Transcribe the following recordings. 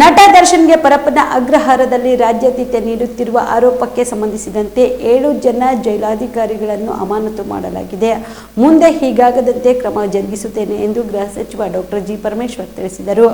ನಟ ದರ್ಶನ್ಗೆ ಪರಪ್ಪನ ಅಗ್ರಹಾರದಲ್ಲಿ ರಾಜ್ಯಾತಿಥ್ಯ ನೀಡುತ್ತಿರುವ ಆರೋಪಕ್ಕೆ ಸಂಬಂಧಿಸಿದಂತೆ ಏಳು ಜನ ಜೈಲಾಧಿಕಾರಿಗಳನ್ನು ಅಮಾನತು ಮಾಡಲಾಗಿದೆ. ಮುಂದೆ ಹೀಗಾಗದಂತೆ ಕ್ರಮ ಜರುಗಿಸುತ್ತೇನೆ ಎಂದು ಗೃಹ ಸಚಿವ ಡಾಕ್ಟರ್ ಜಿ ಪರಮೇಶ್ವರ್ ತಿಳಿಸಿದರು.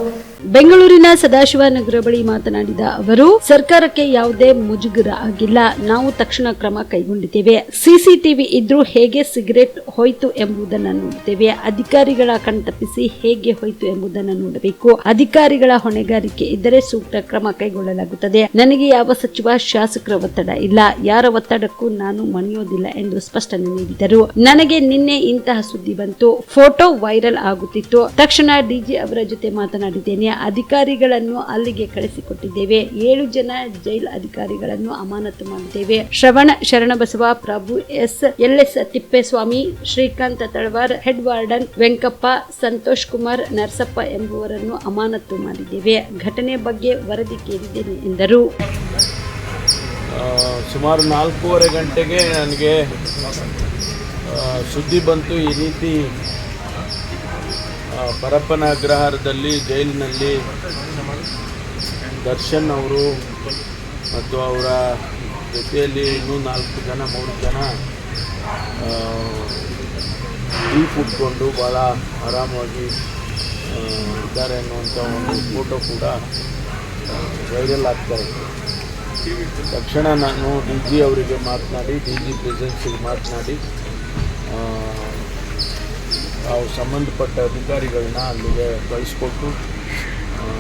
ಬೆಂಗಳೂರಿನ ಸದಾಶಿವನಗರ ಬಳಿ ಮಾತನಾಡಿದ ಅವರು, ಸರ್ಕಾರಕ್ಕೆ ಯಾವುದೇ ಮುಜುಗರ ಆಗಿಲ್ಲ. ನಾವು ತಕ್ಷಣ ಕ್ರಮ ಕೈಗೊಂಡಿದ್ದೇವೆ. ಸಿಸಿಟಿವಿ ಇದ್ರೂ ಹೇಗೆ ಸಿಗರೇಟ್ ಹೋಯ್ತು ಎಂಬುದನ್ನು ನೋಡುತ್ತೇವೆ ಅಧಿಕಾರಿಗಳ ಕಣ್ತಪ್ಪಿಸಿ ಹೇಗೆ ಹೋಯ್ತು ಎಂಬುದನ್ನು ನೋಡಬೇಕು. ಅಧಿಕಾರಿಗಳ ಹೊಣೆಗಾರಿಕೆ ಇದ್ದರೆ ಸೂಕ್ತ ಕ್ರಮ ಕೈಗೊಳ್ಳಲಾಗುತ್ತದೆ. ನನಗೆ ಯಾವ ಸಚಿವ, ಶಾಸಕರ ಒತ್ತಡ ಇಲ್ಲ. ಯಾರ ಒತ್ತಡಕ್ಕೂ ನಾನು ಮಣಿಯೋದಿಲ್ಲ ಎಂದು ಸ್ಪಷ್ಟನೆ ನೀಡಿದರು. ನನಗೆ ನಿನ್ನೆ ಇಂತಹ ಸುದ್ದಿ ಬಂತು. ಫೋಟೋ ವೈರಲ್ ಆಗುತ್ತಿತ್ತು. ತಕ್ಷಣ ಡಿಜಿ ಅವರ ಜೊತೆ ಮಾತನಾಡಿದ್ದೇನೆ. ಅಧಿಕಾರಿಗಳನ್ನು ಅಲ್ಲಿಗೆ ಕಳಿಸಿಕೊಟ್ಟಿದ್ದೇವೆ. ಏಳು ಜನ ಜೈಲ್ ಅಧಿಕಾರಿಗಳನ್ನು ಅಮಾನತು ಮಾಡಿದ್ದೇವೆ. Shravana Sharanabasava, Prabhu S. L. S. Thippeswamy, Shrikanta Talwar, head warden Venkappa, Santosh Kumar, Narasappa ಎಂಬುವರನ್ನು ಅಮಾನತು ಮಾಡಿದ್ದೇವೆ. ಘಟನೆ ಬಗ್ಗೆ ವರದಿ ಕೇಳಿದ್ದೇನೆ ಎಂದರು. ಸುಮಾರು ನಾಲ್ಕೂವರೆ ಗಂಟೆಗೆ ನನಗೆ ಸುದ್ದಿ ಬಂತು. ಈ ರೀತಿ ಪರಪ್ಪನ ಅಗ್ರಹಾರದಲ್ಲಿ ಜೈಲಿನಲ್ಲಿ ದರ್ಶನ್ ಅವರು ಮತ್ತು ಅವರ ಜೊತೆಯಲ್ಲಿ ಇನ್ನೂ ನಾಲ್ಕು ಜನ, ಮೂರು ಜನ ಟೀ ಉಟ್ಕೊಂಡು ಭಾಳ ಆರಾಮಾಗಿ ಇದ್ದಾರೆ ಅನ್ನುವಂಥ ಒಂದು ಫೋಟೋ ಕೂಡ ವೈರಲ್ ಆಗ್ತಾ ಇತ್ತು ತಕ್ಷಣ ನಾನು ಡಿ ಜಿ ಅವರಿಗೆ ಮಾತನಾಡಿ, ಡಿ ಜಿ ಪ್ರೆಸೆನ್ಸಿಗೆ ಮಾತನಾಡಿ ನಾವು ಸಂಬಂಧಪಟ್ಟ ಅಧಿಕಾರಿಗಳನ್ನ ಅಲ್ಲಿಗೆ ಕಳಿಸ್ಕೊಟ್ಟು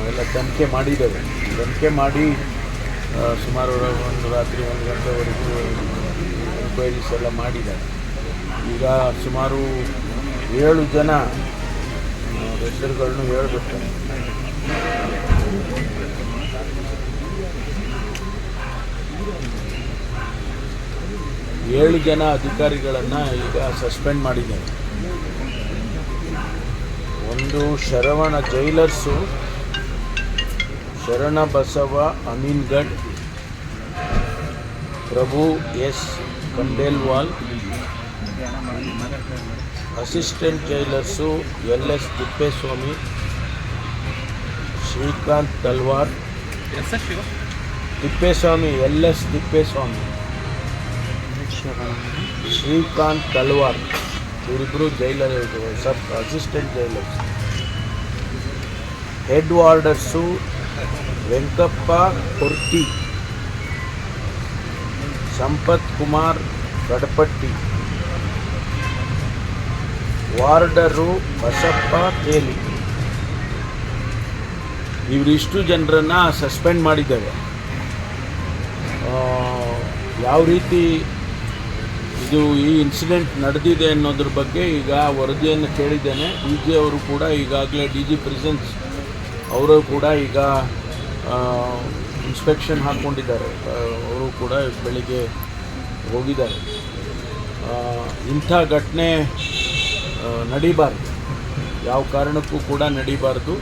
ಎಲ್ಲ ತನಿಖೆ ಮಾಡಿದ್ದೇವೆ. ತನಿಖೆ ಮಾಡಿ ಸುಮಾರು ಒಂದು ರಾತ್ರಿ ಒಂದು ಗಂಟೆವರೆಗೂ ಎನ್ಕ್ವೈರೀಸ್ ಎಲ್ಲ ಮಾಡಿದ್ದಾರೆ. ಈಗ ಸುಮಾರು ಏಳು ಜನ ಹೆಸರುಗಳನ್ನು ಹೇಳ್ಬಿಟ್ಟು ಏಳು ಜನ ಅಧಿಕಾರಿಗಳನ್ನು ಈಗ ಸಸ್ಪೆಂಡ್ ಮಾಡಿದ್ದೇನೆ ಒಂದು Saravana jailers, Sharana Basava Amingad Prabhu S Khandelwal. Assistant jailers L S Thippeswamy Srikanth Talwar Thippeswamy L S Thippeswamy Srikanth Talwar ಇವರಿಬ್ಬರು jailer sub assistant jailers. Head warders Venkappa Korthi Sampath Kumar Gadapatti warder Basappa Teli. ಇವರಿಷ್ಟು ಜನರನ್ನು suspend ಮಾಡಿದ್ದೇವೆ. ಯಾವ ರೀತಿ ಇದು ಈ incident ನಡೆದಿದೆ ಅನ್ನೋದ್ರ ಬಗ್ಗೆ ಈಗ ವರದಿಯನ್ನು ಕೇಳಿದ್ದೇನೆ. ಡಿ ಜಿ ಅವರು ಕೂಡ ಈಗಾಗಲೇ ಡಿ ಜಿ ಪ್ರೆಸೆನ್ಸ್ ಅವರು ಕೂಡ ಈಗ ಇನ್ಸ್ಪೆಕ್ಷನ್ ಹಾಕ್ಕೊಂಡಿದ್ದಾರೆ. ಅವರು ಕೂಡ ಬೆಳಿಗ್ಗೆ ಹೋಗಿದ್ದಾರೆ. ಇಂಥ ಘಟನೆ ನಡೀಬಾರ್ದು. ಯಾವ ಕಾರಣಕ್ಕೂ ಕೂಡ ನಡೀಬಾರ್ದು.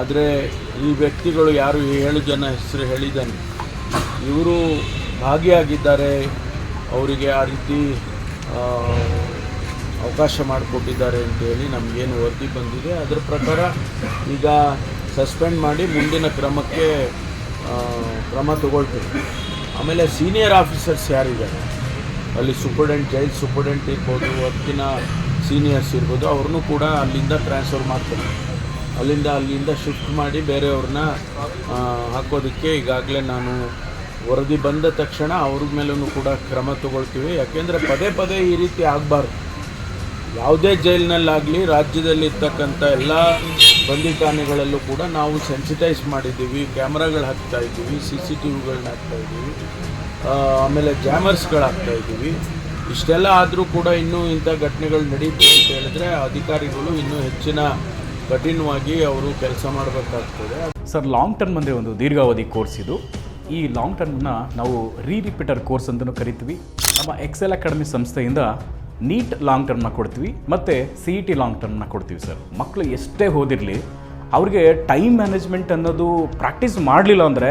ಆದರೆ ಈ ವ್ಯಕ್ತಿಗಳು ಯಾರು ಏಳು ಜನ ಹೆಸರು ಹೇಳಿದ್ದಾನೆ. ಇವರು ಭಾಗಿಯಾಗಿದ್ದಾರೆ. ಅವರಿಗೆ ಆ ರೀತಿ ಅವಕಾಶ ಮಾಡಿಕೊಟ್ಟಿದ್ದಾರೆ ಅಂತೇಳಿ ನಮಗೇನು ವರದಿ ಬಂದಿದೆ. ಅದರ ಪ್ರಕಾರ ಈಗ ಸಸ್ಪೆಂಡ್ ಮಾಡಿ ಮುಂದಿನ ಕ್ರಮಕ್ಕೆ ಕ್ರಮ ತಗೊಳ್ತೀವಿ. ಆಮೇಲೆ ಸೀನಿಯರ್ ಆಫೀಸರ್ಸ್ ಯಾರಿದ್ದಾರೆ? ಅಲ್ಲಿ ಸೂಪರ್ಡೆಂಟ್, ಜೈಲ್ ಸೂಪರ್ಡೆಂಟ್ ಇರ್ಬೋದು ಅದಕ್ಕಿಂತ ಸೀನಿಯರ್ಸ್ ಇರ್ಬೋದು, ಅವ್ರನ್ನೂ ಕೂಡ ಅಲ್ಲಿಂದ ಟ್ರಾನ್ಸ್ಫರ್ ಮಾಡ್ತಾರೆ. ಅಲ್ಲಿಂದ ಅಲ್ಲಿಂದ ಶಿಫ್ಟ್ ಮಾಡಿ ಬೇರೆಯವ್ರನ್ನ ಹಾಕೋದಕ್ಕೆ ಈಗಾಗಲೇ ನಾನು ವರದಿ ಬಂದ ತಕ್ಷಣ ಅವ್ರ ಮೇಲೂ ಕೂಡ ಕ್ರಮ ತಗೊಳ್ತೀವಿ. ಯಾಕೆಂದರೆ ಪದೇ ಪದೇ ಈ ರೀತಿ ಆಗಬಾರ್ದು. ಯಾವುದೇ ಜೈಲಿನಲ್ಲಾಗಲಿ ರಾಜ್ಯದಲ್ಲಿ ಇರ್ತಕ್ಕಂಥ ಎಲ್ಲ ಬಂದಿಖಾನೆಗಳಲ್ಲೂ ಕೂಡ ನಾವು ಸೆನ್ಸಿಟೈಸ್ ಮಾಡಿದ್ದೀವಿ. ಕ್ಯಾಮ್ರಾಗಳು ಹಾಕ್ತಾ ಇದ್ದೀವಿ ಸಿ ಸಿ ಟಿ ವಿಗಳನ್ನ ಹಾಕ್ತಾ ಇದ್ದೀವಿ. ಆಮೇಲೆ ಜಾಮರ್ಸ್ಗಳು ಹಾಕ್ತಾ ಇದ್ದೀವಿ. ಇಷ್ಟೆಲ್ಲ ಆದರೂ ಕೂಡ ಇನ್ನೂ ಇಂಥ ಘಟನೆಗಳು ನಡೀತು ಅಂತ ಹೇಳಿದ್ರೆ ಅಧಿಕಾರಿಗಳು ಇನ್ನೂ ಹೆಚ್ಚಿನ ಕಠಿಣವಾಗಿ ಅವರು ಕೆಲಸ ಮಾಡಬೇಕಾಗ್ತದೆ. ಸರ್ ಲಾಂಗ್ ಟರ್ಮ್ ಅಂದರೆ ಒಂದು ದೀರ್ಘಾವಧಿ ಕೋರ್ಸ್ ಇದು. ಈ ಲಾಂಗ್ ಟರ್ಮ್ನ ನಾವು ರೀ ರಿಪೀಟರ್ ಕೋರ್ಸ್ ಅಂತಲೂ ಕರಿತೀವಿ. ನಮ್ಮ ಎಕ್ಸೆಲ್ ಅಕಾಡೆಮಿ ಸಂಸ್ಥೆಯಿಂದ ನೀಟ್ ಲಾಂಗ್ ಟರ್ಮ್ನ ಕೊಡ್ತೀವಿ ಮತ್ತು ಸಿ ಇ ಟಿ ಲಾಂಗ್ ಟರ್ಮ್ನ ಕೊಡ್ತೀವಿ ಸರ್. ಮಕ್ಕಳು ಎಷ್ಟೇ ಓದಿರಲಿ, ಅವ್ರಿಗೆ ಟೈಮ್ ಮ್ಯಾನೇಜ್ಮೆಂಟ್ ಅನ್ನೋದು ಪ್ರಾಕ್ಟೀಸ್ ಮಾಡಲಿಲ್ಲ ಅಂದರೆ